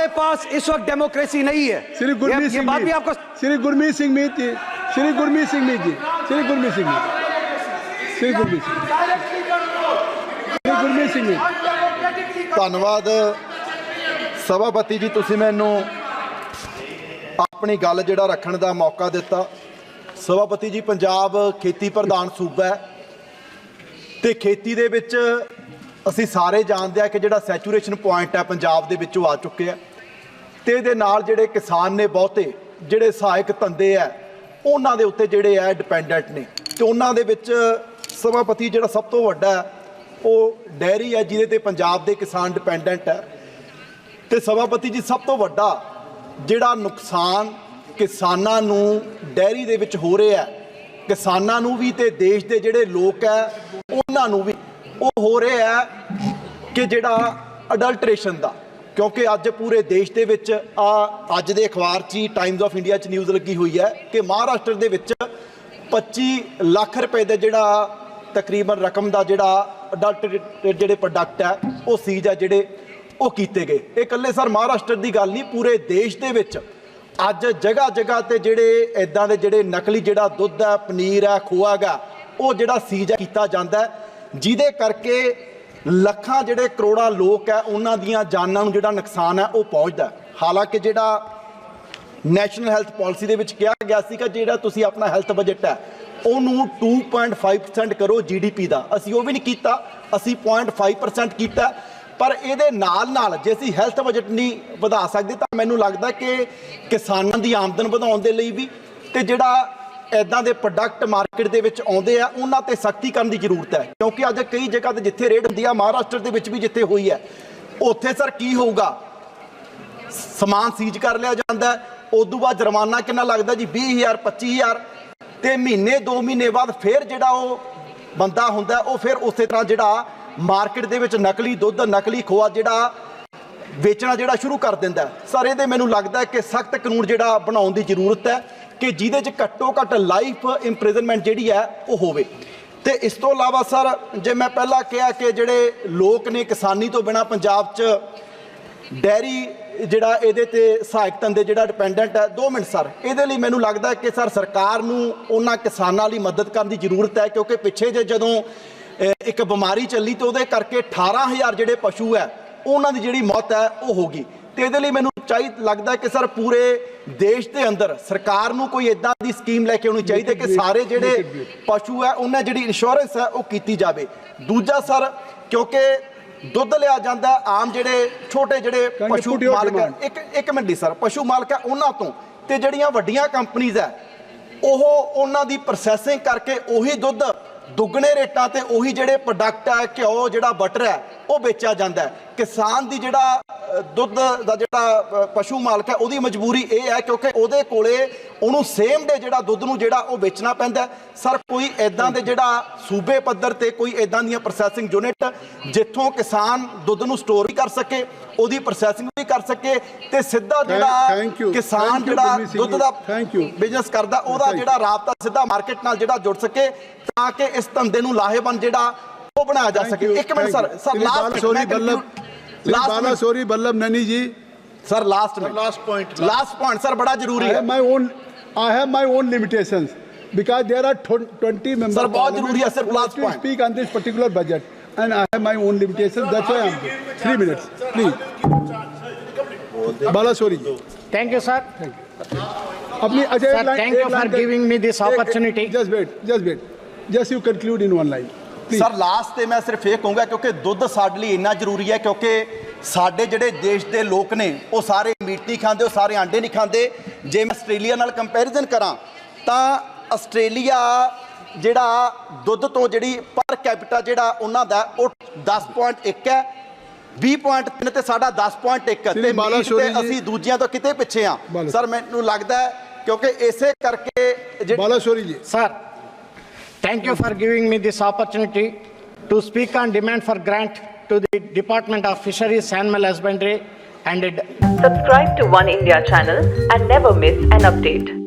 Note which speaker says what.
Speaker 1: हमारे पास इस वक्त डेमोक्रेसी नहीं है
Speaker 2: श्री गुरमीत
Speaker 1: ये, ये
Speaker 2: सिंह
Speaker 1: बात भी
Speaker 2: मीत
Speaker 1: आपको
Speaker 2: श्री गुरमीत सिंह मीत जी श्री गुरमीत सिंह मीत जी श्री गुरमीत सिंह मीत श्री गुरमीत सिंह श्री गुरमीत सिंह मीत
Speaker 3: ਧੰਨਵਾਦ ਸਭਾਪਤੀ ਜੀ ਤੁਸੀਂ ਮੈਨੂੰ ਆਪਣੀ ਗੱਲ ਜਿਹੜਾ ਰੱਖਣ ਦਾ ਮੌਕਾ ਦਿੱਤਾ ਸਭਾਪਤੀ ਜੀ ਪੰਜਾਬ ਖੇਤੀ ਪ੍ਰਧਾਨ ਸੂਬਾ ਹੈ ਤੇ ਖੇਤੀ ਦੇ ਵਿੱਚ ਅਸੀਂ ਸਾਰੇ ਜਾਣਦੇ ਆ ਕਿ ਜਿਹੜਾ ਸੈਚੂਰੇਸ਼ਨ ਪੁਆਇੰਟ ਹੈ ਪੰਜਾਬ ਦੇ ਵਿੱਚੋਂ ਆ ਚੁੱਕਿਆ ਤੇ ਇਹਦੇ ਨਾਲ ਜਿਹੜੇ ਕਿਸਾਨ ਨੇ ਬਹੁਤੇ, ਜਿਹੜੇ ਸਹਾਇਕ ਧੰਦੇ ਆ ਉਹਨਾਂ ਦੇ ਉੱਤੇ ਜਿਹੜੇ ਆ ਡਿਪੈਂਡੈਂਟ ਨੇ। ਤੇ ਉਹਨਾਂ ਦੇ ਵਿੱਚ ਸਭਾਪਤੀ ਜਿਹੜਾ ਸਭ ਤੋਂ ਵੱਡਾ ਉਹ ਡੈਰੀ ਹੈ ਜਿਹਦੇ ਤੇ ਪੰਜਾਬ ਦੇ ਕਿਸਾਨ ਡਿਪੈਂਡੈਂਟ ਹੈ ਤੇ ਸਭਾਪਤੀ ਜੀ ਸਭ ਤੋਂ ਵੱਡਾ ਜਿਹੜਾ ਨੁਕਸਾਨ ਕਿਸਾਨਾਂ ਨੂੰ ਡੈਰੀ ਦੇ ਵਿੱਚ ਹੋ ਰਿਹਾ ਹੈ ਕਿਸਾਨਾਂ ਨੂੰ ਵੀ ਤੇ ਦੇਸ਼ ਦੇ ਜਿਹੜੇ ਲੋਕ ਹੈ ਉਹਨਾਂ ਨੂੰ ਵੀ ਉਹ ਹੋ ਰਿਹਾ ਹੈ ਕਿ ਜਿਹੜਾ ਅਡਲਟ੍ਰੇਸ਼ਨ ਦਾ। ਕਿਉਂਕਿ ਅੱਜ ਪੂਰੇ ਦੇਸ਼ ਦੇ ਵਿੱਚ, ਆ ਅੱਜ ਦੇ ਅਖਬਾਰ 'ਚ ਹੀ ਟਾਈਮਜ਼ ਆਫ ਇੰਡੀਆ 'ਚ ਨਿਊਜ਼ ਲੱਗੀ ਹੋਈ ਹੈ ਕਿ ਮਹਾਰਾਸ਼ਟਰ ਦੇ ਵਿੱਚ 25 ਲੱਖ ਰੁਪਏ ਦਾ ਜਿਹੜਾ ਤਕਰੀਬਨ ਰਕਮ ਦਾ ਜਿਹੜਾ ਅਡਲਟ ਜਿਹੜੇ ਪ੍ਰੋਡਕਟ ਹੈ, ਉਹ ਸੀਜ਼ ਹੈ ਜਿਹੜੇ ਉਹ ਕੀਤੇ ਗਏ। ਇਹ ਇਕੱਲੇ ਸਰ ਮਹਾਰਾਸ਼ਟਰ ਦੀ ਗੱਲ ਨਹੀਂ, ਪੂਰੇ ਦੇਸ਼ ਦੇ ਵਿੱਚ ਅੱਜ ਜਗ੍ਹਾ ਜਗ੍ਹਾ ਤੇ ਜਿਹੜੇ ਇਦਾਂ ਦੇ ਜਿਹੜੇ ਨਕਲੀ ਜਿਹੜਾ ਦੁੱਧ ਹੈ, ਪਨੀਰ ਹੈ, ਖੋਆ ਹੈਗਾ, ਉਹ ਜਿਹੜਾ ਸੀਜ਼ ਕੀਤਾ ਜਾਂਦਾ ਜਿਹਦੇ ਕਰਕੇ ਲੱਖਾਂ ਜਿਹੜੇ ਕਰੋੜਾਂ ਲੋਕ ਹੈ, ਉਹਨਾਂ ਦੀਆਂ ਜਾਨਾਂ ਨੂੰ ਜਿਹੜਾ ਨੁਕਸਾਨ ਹੈ, ਉਹ ਪਹੁੰਚਦਾ ਹਾਲਾਂਕਿ ਜਿਹੜਾ ਨੈਸ਼ਨਲ ਹੈਲਥ ਪਾਲਿਸੀ ਦੇ ਵਿੱਚ ਕਿਹਾ ਗਿਆ ਸੀ ਕਿ ਜਿਹੜਾ ਤੁਸੀਂ ਆਪਣਾ ਹੈਲਥ ਬਜਟ ਹੈ, ਉਹਨੂੰ 2.5% ਕਰੋ ਜੀਡੀਪੀ ਦਾ। ਅਸੀਂ ਉਹ ਵੀ ਨਹੀਂ ਕੀਤਾ, ਅਸੀਂ 0.5% ਕੀਤਾ ਪਰ ਇਹਦੇ ਨਾਲ ਨਾਲ ਜੇ ਅਸੀਂ ਹੈਲਥ ਬਜਟ ਨਹੀਂ ਵਧਾ ਸਕਦੇ, ਤਾਂ ਮੈਨੂੰ ਲੱਗਦਾ ਕਿ ਕਿਸਾਨਾਂ ਦੀ ਆਮਦਨ ਵਧਾਉਣ ਦੇ ਲਈ ਵੀ ਤੇ ਜਿਹੜਾ ਇਦਾਂ ਦੇ ਪ੍ਰੋਡਕਟ ਮਾਰਕੀਟ ਦੇ ਵਿੱਚ ਆਉਂਦੇ ਆ, ਉਹਨਾਂ ਤੇ ਸਖਤੀ ਕਰਨ ਦੀ ਜ਼ਰੂਰਤ ਹੈ। ਕਿਉਂਕਿ ਅੱਜ ਕਈ ਜਗ੍ਹਾ ਤੇ ਜਿੱਥੇ ਰੇਟ ਹੁੰਦੀ ਆ, ਮਹਾਰਾਸ਼ਟਰ ਦੇ ਵਿੱਚ ਵੀ ਜਿੱਥੇ ਹੋਈ ਹੈ, ਉੱਥੇ ਸਰ ਕੀ ਹੋਊਗਾ? ਸਮਾਨ ਸੀਜ਼ ਕਰ ਲਿਆ ਜਾਂਦਾ ਹੈ। ਉਦੋਂ ਬਾਅਦ ਜੁਰਮਾਨਾ ਕਿੰਨਾ ਲੱਗਦਾ ਜੀ? 20000 25000 ਤੇ ਮਹੀਨੇ 2 ਮਹੀਨੇ ਬਾਅਦ ਫਿਰ ਜਿਹੜਾ ਉਹ ਬੰਦਾ ਹੁੰਦਾ ਉਹ ਫਿਰ ਉਸੇ ਤਰ੍ਹਾਂ ਜਿਹੜਾ ਮਾਰਕੀਟ ਦੇ ਵਿੱਚ ਨਕਲੀ ਦੁੱਧ, ਨਕਲੀ ਖੋਆ ਜਿਹੜਾ ਵੇਚਣਾ ਜਿਹੜਾ ਸ਼ੁਰੂ ਕਰ ਦਿੰਦਾ ਸਰ ਇਹਦੇ ਮੈਨੂੰ ਲੱਗਦਾ ਕਿ ਸਖਤ ਕਾਨੂੰਨ ਜਿਹੜਾ ਬਣਾਉਣ ਦੀ ਜ਼ਰੂਰਤ ਹੈ। ਕਿ ਜਿਹਦੇ 'ਚ ਘੱਟੋ ਘੱਟ ਲਾਈਫ ਇੰਪ੍ਰਿਜ਼ਨਮੈਂਟ ਜਿਹੜੀ ਹੈ ਉਹ ਹੋਵੇ। ਤੇ ਇਸ ਤੋਂ ਇਲਾਵਾ ਸਰ, ਜੇ ਮੈਂ ਪਹਿਲਾਂ ਕਿਹਾ ਕਿ ਜਿਹੜੇ ਲੋਕ ਨੇ ਕਿਸਾਨੀ ਤੋਂ ਬਿਨਾ ਪੰਜਾਬ 'ਚ ਡੈਰੀ ਜਿਹੜਾ ਇਹਦੇ ਤੇ ਸਹਾਇਕ ਧੰਦੇ ਜਿਹੜਾ ਡਿਪੈਂਡੈਂਟ ਹੈ 2 ਮਿੰਟ ਸਰ, ਇਹਦੇ ਲਈ ਮੈਨੂੰ ਲੱਗਦਾ ਕਿ ਸਰ ਸਰਕਾਰ ਨੂੰ ਉਹਨਾਂ ਕਿਸਾਨਾਂ ਲਈ ਮਦਦ ਕਰਨ ਦੀ ਜ਼ਰੂਰਤ ਹੈ, ਕਿਉਂਕਿ ਪਿੱਛੇ ਜੇ ਜਦੋਂ ਇੱਕ ਬਿਮਾਰੀ ਚੱਲੀ ਤੇ ਉਹਦੇ ਕਰਕੇ 18000 ਜਿਹੜੇ ਪਸ਼ੂ ਹੈ, ਉਹਨਾਂ ਦੀ ਜਿਹੜੀ ਮੌਤ ਹੈ, ਉਹ ਹੋ ਗਈ। ਤੇ ਇਹਦੇ ਲਈ ਮੈਨੂੰ ਚਾਹੀਦ ਲੱਗਦਾ ਕਿ ਸਰ ਪੂਰੇ ਦੇਸ਼ ਦੇ ਅੰਦਰ ਸਰਕਾਰ ਨੂੰ ਕੋਈ ਇਦਾਂ ਦੀ ਸਕੀਮ ਲੈ ਕੇ ਆਉਣੀ ਚਾਹੀਦੀ ਹੈ ਕਿ ਸਾਰੇ ਜਿਹੜੇ ਪਸ਼ੂ ਹੈ ਉਹਨਾਂ ਜਿਹੜੀ ਇੰਸ਼ੋਰੈਂਸ ਹੈ ਉਹ ਕੀਤੀ ਜਾਵੇ ਦੂਜਾ ਸਰ ਕਿਉਂਕਿ ਦੁੱਧ ਲਿਆ ਜਾਂਦਾ ਆਮ ਜਿਹੜੇ ਛੋਟੇ ਜਿਹੜੇ ਪਸ਼ੂ ਮਾਲਕ? ਇੱਕ ਇੱਕ ਮਿੰਟ ਦੀ ਸਰ ਪਸ਼ੂ ਮਾਲਕ ਹੈ ਉਹਨਾਂ ਤੋਂ ਤੇ ਜਿਹੜੀਆਂ ਵੱਡੀਆਂ ਕੰਪਨੀਆਂ ਹੈ ਉਹ ਉਹਨਾਂ ਦੀ ਪ੍ਰੋਸੈਸਿੰਗ ਕਰਕੇ ਉਹੀ ਦੁੱਧ ਦੁੱਗਣੇ ਰੇਟਾਂ ਤੇ ਉਹੀ ਜਿਹੜੇ ਪ੍ਰੋਡਕਟ ਹੈ ਘਿਓ ਜਿਹੜਾ ਬਟਰ ਹੈ ਉਹ ਵੇਚਿਆ ਜਾਂਦਾ ਹੈ ਕਿਸਾਨ ਦੀ ਜਿਹੜਾ ਦੁੱਧ ਦਾ ਜਿਹੜਾ ਪਸ਼ੂ ਮਾਲਕ ਹੈ ਉਹਦੀ ਮਜਬੂਰੀ ਇਹ ਹੈ ਕਿਉਂਕਿ ਉਹਦੇ ਕੋਲੇ ਉਹਨੂੰ ਸੇਮ ਡੇ ਜਿਹੜਾ ਦੁੱਧ ਨੂੰ ਜਿਹੜਾ ਉਹ ਵੇਚਣਾ ਪੈਂਦਾ। ਸਰ ਕੋਈ ਐਦਾਂ ਦੇ ਜਿਹੜਾ ਸੂਬੇ ਪੱਧਰ ਤੇ ਕੋਈ ਐਦਾਂ ਦੀਆਂ ਪ੍ਰੋਸੈਸਿੰਗ ਯੂਨਿਟ ਜਿੱਥੋਂ ਕਿਸਾਨ ਦੁੱਧ ਨੂੰ ਸਟੋਰ ਵੀ ਕਰ ਸਕੇ ਉਹਦੀ ਪ੍ਰੋਸੈਸਿੰਗ ਵੀ ਕਰ ਸਕੇ ਤੇ ਸਿੱਧਾ ਜਿਹੜਾ ਕਿਸਾਨ ਜਿਹੜਾ ਦੁੱਧ ਦਾ. ਬਿਜ਼ਨਸ ਕਰਦਾ ਉਹਦਾ. ਜਿਹੜਾ ਰਾਬਤਾ ਸਿੱਧਾ ਮਾਰਕੀਟ ਨਾਲ ਜਿਹੜਾ ਜੁੜ ਸਕੇ ਤਾਂ ਕਿ ਇਸ ਧੰਦੇ ਨੂੰ ਲਾਹੇਵੰਦ ਜਿਹੜਾ ਉਹ ਬਣਾਇਆ ਜਾ ਸਕੇ ਇੱਕ minute
Speaker 2: sir
Speaker 3: sir
Speaker 2: last
Speaker 3: sorry
Speaker 2: bulb
Speaker 3: last sorry
Speaker 2: ਬੱਲਬ ਨਨੀ ਜੀ sir
Speaker 3: last minute
Speaker 4: last point last
Speaker 3: point sir ਬੜਾ ਜ਼ਰੂਰੀ ਹੈ
Speaker 2: my own I have my own limitations because there are 20 members
Speaker 3: sir
Speaker 2: bahut
Speaker 3: zaruri hai sir last point
Speaker 2: speak on this particular budget and i have my own limitations that's why i'm 3 minutes please bala sorry
Speaker 5: thank you sir
Speaker 2: thank you
Speaker 5: apni
Speaker 2: ajay sir
Speaker 5: thank you for giving me this opportunity
Speaker 2: just wait just wait Just you conclude in one line. Please.
Speaker 3: Sir last ਤੇ ਮੈਂ ਸਿਰਫ ਇਹ ਕਹੂੰਗਾ ਕਿਉਂਕਿ ਦੁੱਧ ਸਾਡੇ ਲਈ ਇੰਨਾ ਜ਼ਰੂਰੀ ਹੈ ਕਿਉਂਕਿ ਸਾਡੇ ਜਿਹੜੇ ਦੇਸ਼ ਦੇ ਲੋਕ ਨੇ ਉਹ ਸਾਰੇ ਮੀਟ ਨਹੀਂ ਖਾਂਦੇ ਉਹ ਸਾਰੇ ਆਂਡੇ ਨਹੀਂ ਖਾਂਦੇ ਜੇ ਮੈਂ ਆਸਟ੍ਰੇਲੀਆ ਨਾਲ ਕੰਪੈਰੀਜ਼ਨ ਕਰਾਂ ਤਾਂ ਆਸਟ੍ਰੇਲੀਆ ਜਿਹੜਾ ਦੁੱਧ ਤੋਂ ਜਿਹੜੀ ਪਰ ਕੈਪੀਟਾ ਜਿਹੜਾ ਉਹਨਾਂ ਦਾ ਉਹ 10.1 ਹੈ 20.3 ਤੇ ਸਾਡਾ 10.1 ਹੈ
Speaker 2: ਸ਼੍ਰੀ
Speaker 3: ਤੇ
Speaker 2: ਬਾਲਾ
Speaker 3: ਮੀਟ
Speaker 2: ਸ਼ੋਰੀ
Speaker 3: ਤੇ
Speaker 2: ਜੀ।
Speaker 3: ਅਸੀਂ ਦੂਜਿਆਂ ਤੋਂ ਕਿਤੇ ਪਿੱਛੇ ਆ
Speaker 2: ਬਾਲਾ-
Speaker 3: ਸਰ ਮੈਨੂੰ ਲੱਗਦਾ ਕਿਉਂਕਿ ਇਸੇ ਕਰਕੇ ਜਿਹੜੀ
Speaker 2: Balasori ji.
Speaker 5: Sir, thank you for giving me this opportunity to speak on demand for grant to the Department of Fisheries, Animal Husbandry and
Speaker 6: Subscribe to One India channel and never miss an update.